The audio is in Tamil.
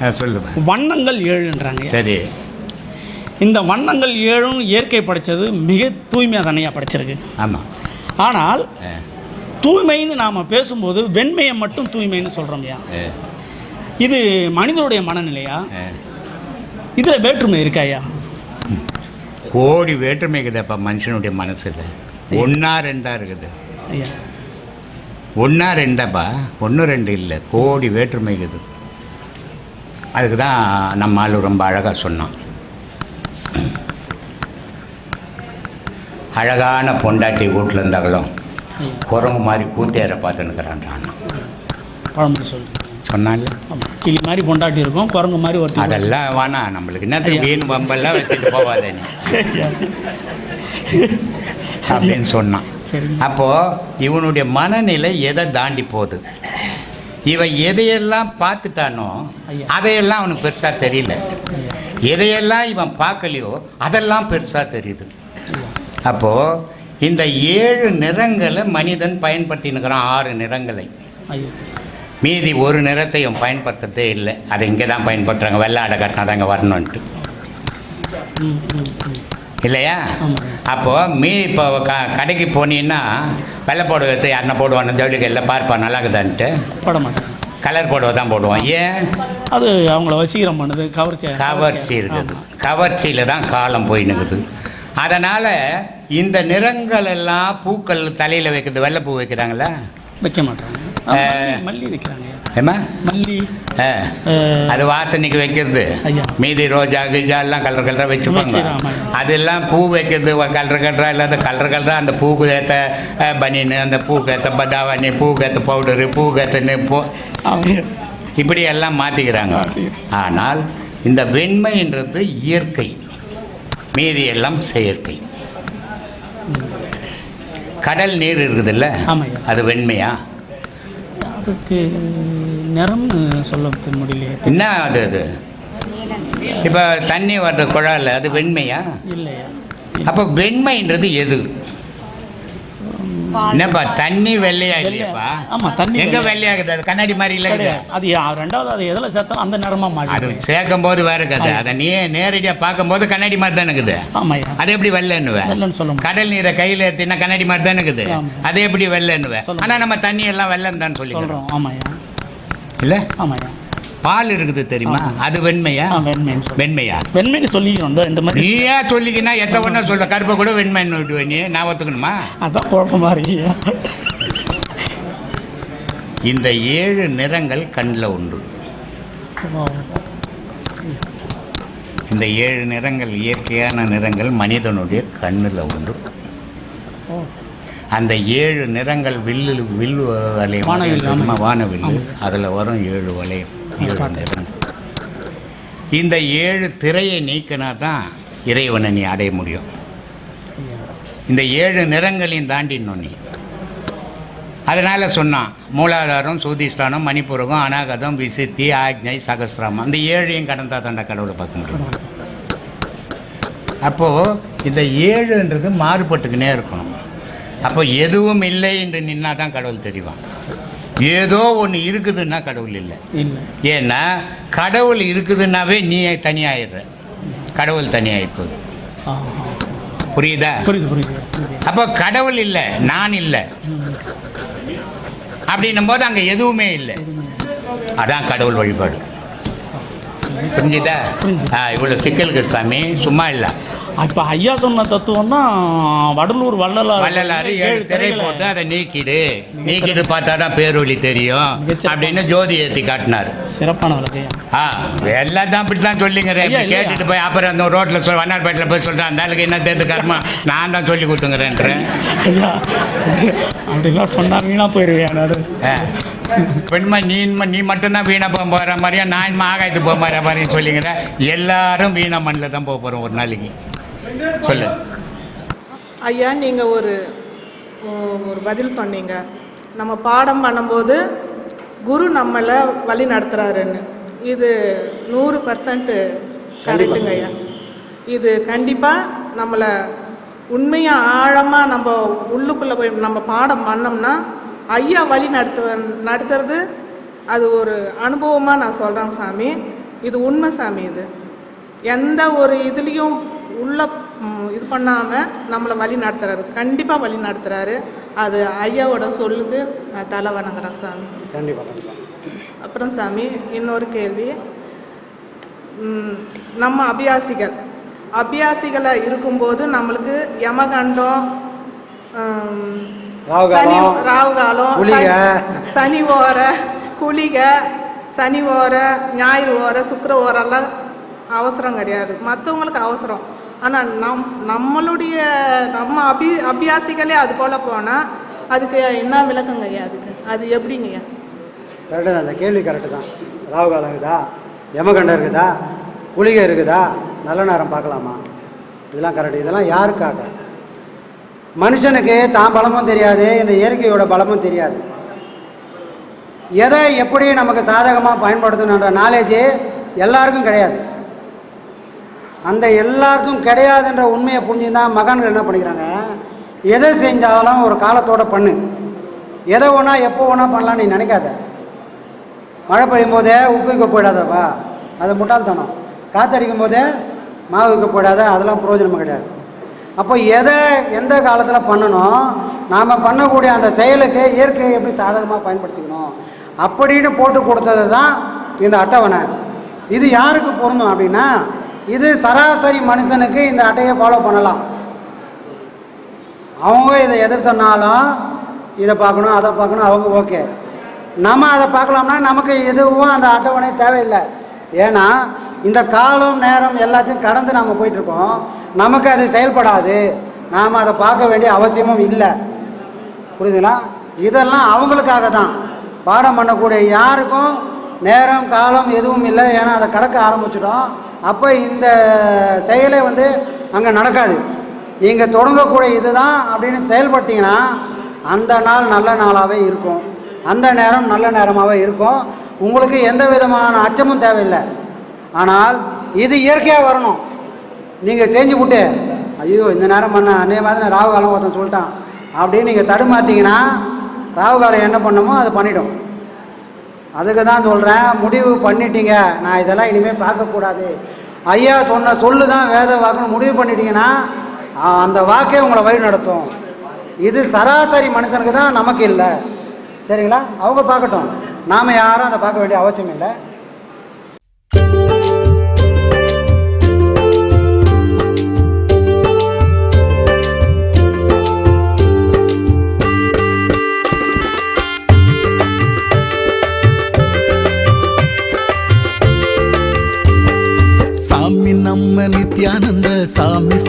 ஐயா சொல்லுமா. வண்ணங்கள் ஏழுன்றாங்க. சரி. இந்த வண்ணங்கள் ஏழும் இயற்கை படைச்சது மிக தூய்மையாக தானையா படைச்சிருக்கு. ஆமாம் ஆனால் தூய்மைன்னு நாம் பேசும்போது வெண்மையை மட்டும் தூய்மைன்னு சொல்கிறோம் ஐயா இது மனிதனுடைய மனநிலையா. இதில் வேற்றுமை இருக்கா ஐயா? கோடி வேற்றுமை இருக்குதுப்பா மனுஷனுடைய மனசில். ஒன்றா ரெண்டா இருக்குது. ஐயா. ஒன்றா ரெண்டாப்பா? ஒன்று ரெண்டு இல்லை. கோடி வேற்றுமை இருக்குது. அதுக்கு தான் நம்ம ஆளு ரொம்ப அழகாக சொன்னான். அழகான பொண்டாட்டி வீட்டில் இருந்தாங்களும் ஐயா குரங்கு மாதிரி கூத்தேற பார்த்துன்னுக்கிறான் பழமொழி சொல்லு. ஆமாம் கிளி மாதிரி பொண்டாட்டி இருக்கும் குரங்கு மாதிரி ஒருத்தர் அதெல்லாம் வேணாம் நம்மளுக்கு என்னத்துக்கு வீண் பம்பெல்லாம் வச்சுட்டு போவாதே அப்படின்னு சொன்னான். அப்போது இவனுடைய மனநிலை எதை தாண்டி போகுது? இவன் எதையெல்லாம் பார்த்துட்டானோ. அதையெல்லாம் அவனுக்கு பெருசாக தெரியல. எதையெல்லாம் இவன் பார்க்கலையோ அதெல்லாம் பெருசாக தெரியுது. அப்போது இந்த ஏழு நிறங்களை மனிதன் பயன்படுத்தினுக்கிறான் ஆறு நிறங்களை. மீதி ஒரு நிறத்தையும் பயன்படுத்துறதே இல்லை. அதை இங்கே தான் பயன்படுத்துகிறாங்க வெள்ளை ஆடை கட்டினா தான் இங்கே வரணுன்ட்டு இல்லையா. அப்போது மீ இப்போ க கடைக்கு போனீங்கன்னா வெள்ளை புடவை எடுத்து யாருன்னா போடுவான் ஜவுளி கடையில் பார்ப்பா நல்லா இருக்குதான்ட்டு போட மாட்டேன். கலர் புடவை தான் போடுவான் ஏன்? அது அவங்கள வசீகரம் பண்ணுது கவர்ச்சி கவர்ச்சி இருக்குது. கவர்ச்சியில் தான் காலம் போயின்னுக்குது அதனால் இந்த நிறங்கள் எல்லாம் பூக்கள் தலையில் வைக்கிறது வெள்ளைப்பூ வைக்கிறாங்களா? வைக்க மாட்டாங்க. மல்லி- வைக்கிறாங்க. ஏம்மா? மல்லி. அது வாசனைக்கு வைக்கிறது. மீதி ரோஜா கிஜா எல்லாம் கலர் கலராக வச்சுப்பாங்க. அதெல்லாம் பூ வைக்கிறது கலர் கலராக இல்லாத கலர் கலராக அந்த பூக்கு ஏற்ற பனின்னு அந்த பூக்கு ஏற்ற பதாவணி பூக்கு ஏற்ற பவுடரு பூக்கு ஏற்ற பூ இப்படி எல்லாம் மாற்றிக்கிறாங்க ஆனால் இந்த வெண்மைன்றது இயற்கை. மீதி எல்லாம் செயற்கை. கடல் நீர் இருக்குதுல்ல. அது வெண்மையா? அதுக்கு நிறம்னு சொல்ல முடியலையே. என்ன அது அது? இப்போ தண்ணி வர்ற குழாயில் அது வெண்மையா? இல்லையா. அப்போ வெண்மைன்றது எது? என்னப்பா தண்ணி வெள்ளையா இல்லையாப்பா? ஆமா, தண்ணி எங்க வெள்ளை. வெள்ளையாகுது? அது கண்ணாடி மாதிரி இல்லை அது ரெண்டாவது அது எதில் சேர்த்தாலும் அந்த நிறமா அது மாறி சேர்க்கும் போது வேற கதை. அதை நீ நேரடியாக பார்க்கும்போது கண்ணாடி மாதிரி தான் இருக்குது. ஆமாய்யா அது எப்படி வெள்ளைன்னுவேன் வெள்ளைன்னு சொல்ல முடியாது. கடல் நீரை கையில் எடுத்தீங்கன்னா கண்ணாடி மாதிரி தான் இருக்குது. ஆமா. அது எப்படி வெள்ளைன்னுவேன் சொல்ல ஆனால் நம்ம தண்ணி எல்லாம் வெள்ளைன்னு தான் சொல்லிக்கிறோம் சொல்கிறோம் ஆமாய்யா இல்லை ஆமாய்யா பால் இருக்குது தெரியுமா? அது வெண்மையா? வெண்மைன்னு வெண்மையா? வெண்மைன்னு சொல்லிக்கிறோம் இந்த- மாதிரி நீ ஏன் சொல்லிக்கினா எத்த ஒன்றா சொல்ல கருப்பை கூட வெண்மைன்னு விட்டுவே நீ. நான் ஒத்துக்கணுமா? அதான் குழப்பமா இருக்கு இந்த ஏழு நிறங்கள் கண்ணில் உண்டு. இந்த ஏழு நிறங்கள் இயற்கையான நிறங்கள் மனிதனுடைய கண்ணில் உண்டு. அந்த ஏழு நிறங்கள் வில்லு வில்லு வளையம் வானவில், அதில் வரும் ஏழு வளையம் இந்த ஏழு திரையை நீக்கினா தான் இறைவனை நீ அடைய முடியும். இந்த ஏழு நிறங்களையும் தாண்டிடணும் நீ. அதனால் சொன்னான் மூலாதாரம் சூதிஷ்டானம் மணிப்புரகம் அனாகதம் விசித்தி ஆக்ஞை சகசிரமம். அந்த ஏழையும் கடந்தா தாண்டா கடவுளை பார்க்க முடியும். அப்போது இந்த ஏழுன்றது மாறுபட்டுக்கினே இருக்கணும். அப்போ எதுவும் இல்லை என்று நின்னா தான் கடவுள் தெரிவான். ஏதோ ஒன்று இருக்குதுன்னா கடவுள் இல்லை. இல்லை. ஏன்னா கடவுள் இருக்குதுன்னாவே நீ தனியாயிடுற. கடவுள் ஆ. புரியுதா? புரியுது புரியுது அப்போ கடவுள் இல்லை நான் இல்லை. அப்படின்னும் போது அங்கே எதுவுமே இல்லை. அதான் கடவுள் வழிபாடு. புரிஞ்சுதா? இவ்வளோ சிக்கலுக்கு சாமி. சும்மா இல்லை. இப்போ ஐயா சொன்ன தத்துவம் தான் வடலூர் வள்ளலார் வள்ளலாறு ஏழு திரை போட்டு அதை நீக்கிடு. நீக்கிட்டு பார்த்தா தான் பேரொளி தெரியும். அப்படின்னு ஜோதி ஏற்றி காட்டினார். சிறப்பான ஆ எல்லாம் தான் இப்படி தான் சொல்லிங்கிறேன்? கேட்டுட்டு போய் அப்புறம் அந்த ரோட்டில் சொல் வண்ணார்பேட்டில் போய் சொல்கிறேன் அந்த ஆளுக்கு என்ன தேர்ந்து கர்மா நான் தான் சொல்லி கொடுத்துங்கிறேன்றேன். ஐயா அப்படிலாம் சொன்னா வீணா போயிருவேன் நான் ஆ, பெண்மா நீ நீ மட்டும்தான் வீணை போக போகிற மாதிரியா நான் ஆகாயத்து போக மாதிரி மாதிரியும் சொல்லிங்கிற எல்லாரும் வீணை மண்ணில் தான் போக போகிறோம் ஒரு நாளைக்கு. சொல்லு. ஐயா நீங்கள் ஒரு ஒரு பதில் சொன்னீங்க. நம்ம பாடம் பண்ணும்போது குரு நம்மளை வழி நடத்துகிறாருன்னு இது நூறு பர்சன்ட்டு கரெக்டுங்க ஐயா. இது கண்டிப்பாக நம்மளை உண்மையாக ஆழமாக நம்ம உள்ளுக்குள்ளே போய் நம்ம பாடம் பண்ணோம்னா ஐயா வழி நடத்துவ நடத்துறது அது ஒரு அனுபவமாக நான் சொல்கிறேன் சாமி. இது உண்மை சாமி இது. எந்த ஒரு இதுலேயும் உள்ள இது பண்ணாமல் நம்மளை வழி நடத்துறாரு. கண்டிப்பாக வழி நடத்துறாரு. அது ஐயாவோட சொல்லுக்கு நான் தலை வணங்குறேன் சாமி. கண்டிப்பாக அப்புறம் சாமி இன்னொரு கேள்வி. நம்ம அபியாசிகள். அபியாசிகளாக இருக்கும்போது நம்மளுக்கு யமகண்டம் சனி காலம், ராகு காலம் குளிகை. சனி- சனி ஓர குளிகை சனி ஓர ஞாயிறு ஓர சுக்கிர ஓரெல்லாம் அவசரம் கிடையாது. மற்றவங்களுக்கு அவசரம். ஆனால் நம் நம்மளுடைய நம்ம அபி அபியாசிகளே அது போல் போனால் அதுக்கு என்ன விளக்கங்க ஐயா அதுக்கு? அது எப்படிங்கய்யா கரெக்டு தான் அந்த கேள்வி கரெக்டு தான். ராகுகாலம் இருக்குதா? யமகண்டம் இருக்குதா? குளிகை இருக்குதா? நல்ல நேரம் பார்க்கலாமா? இதெல்லாம் கரெக்டு இதெல்லாம் யாருக்காக? மனுஷனுக்கு தான் பலமும் தெரியாது இந்த இயற்கையோட பலமும் தெரியாது. எதை எப்படி நமக்கு சாதகமாக பயன்படுத்தணுன்ற நாலேஜ் எல்லாருக்கும் கிடையாது. அந்த எல்லாருக்கும் கிடையாதுன்ற உண்மையை புரிஞ்சுதான் மகான்கள் என்ன பண்ணிக்கிறாங்க? எதை செஞ்சாலும் ஒரு காலத்தோட பண்ணு. எதை ஒன்றா எப்போ ஒன்றா பண்ணலாம்னு நீ நினைக்காத. மழை பெய்யும் போதே உப்புக்க போயிடாதப்பா அது முட்டாள்தனம். காத்தடிக்கும் போதே மாவு வைக்க போயிடாத அதெல்லாம் பிரயோஜனமாக கிடையாது. அப்போ எதை எந்த காலத்தில் பண்ணணும்? நாம் பண்ணக்கூடிய அந்த செயலுக்கு இயற்கையை எப்படி சாதகமாக பயன்படுத்திக்கணும்? அப்படின்னு போட்டு கொடுத்தது தான் இந்த அட்டவணை. இது யாருக்கு பொருந்தும் அப்படின்னா இது சராசரி மனுஷனுக்கு இந்த அட்டையை ஃபாலோ பண்ணலாம். அவங்க இதை எது சொன்னாலும் இதை பார்க்கணும் அதை பார்க்கணும் அவங்க ஓகே நம்ம அதை பார்க்கலாம்னா நமக்கு எதுவும் அந்த அட்டவணை தேவையில்லை. ஏன்னா இந்த காலம் நேரம் எல்லாத்தையும் கடந்து நாம் போயிட்டுருக்கோம். நமக்கு அது செயல்படாது. நாம் அதை பார்க்க வேண்டிய அவசியமும் இல்லை. புரியுதுங்களா? இதெல்லாம் அவங்களுக்காக தான். பாடம் பண்ணக்கூடிய யாருக்கும் நேரம் காலம் எதுவும் இல்லை. ஏன்னா அதை கடக்க ஆரம்பிச்சிட்டோம். அப்போ இந்த செயலை வந்து அங்கே நடக்காது. நீங்கள் தொடங்கக்கூடிய இதுதான் அப்படின்னு செயல்பட்டீங்கன்னா அந்த நாள் நல்ல நாளாகவே இருக்கும். அந்த நேரம் நல்ல நேரமாகவே இருக்கும். உங்களுக்கு எந்த விதமான அச்சமும் தேவையில்லை. ஆனால் இது இயற்கையாக வரணும். நீங்கள் செஞ்சு விட்டு ஐயோ இந்த நேரம் பண்ண அன்னைய மாதிரி ராகு காலம் ஒருத்தன் சொல்லிட்டான். அப்படின்னு நீங்கள் தடுமாற்றிங்கன்னா ராகு காலம் என்ன பண்ணணுமோ அதை பண்ணிடும். அதுக்கு தான் சொல்கிறேன் முடிவு பண்ணிட்டீங்க. நான் இதெல்லாம் இனிமேல் பார்க்கக்கூடாது. ஐயா சொன்ன சொல்லு தான் வேத வாக்குன்னு முடிவு பண்ணிட்டீங்கன்னா அந்த வாக்கே உங்களை வழி நடத்தும். இது சராசரி மனுஷனுக்கு தான் நமக்கு இல்லை. சரிங்களா? அவங்க பார்க்கட்டும். நாம் யாரும் அதை பார்க்க வேண்டிய அவசியம் இல்லை.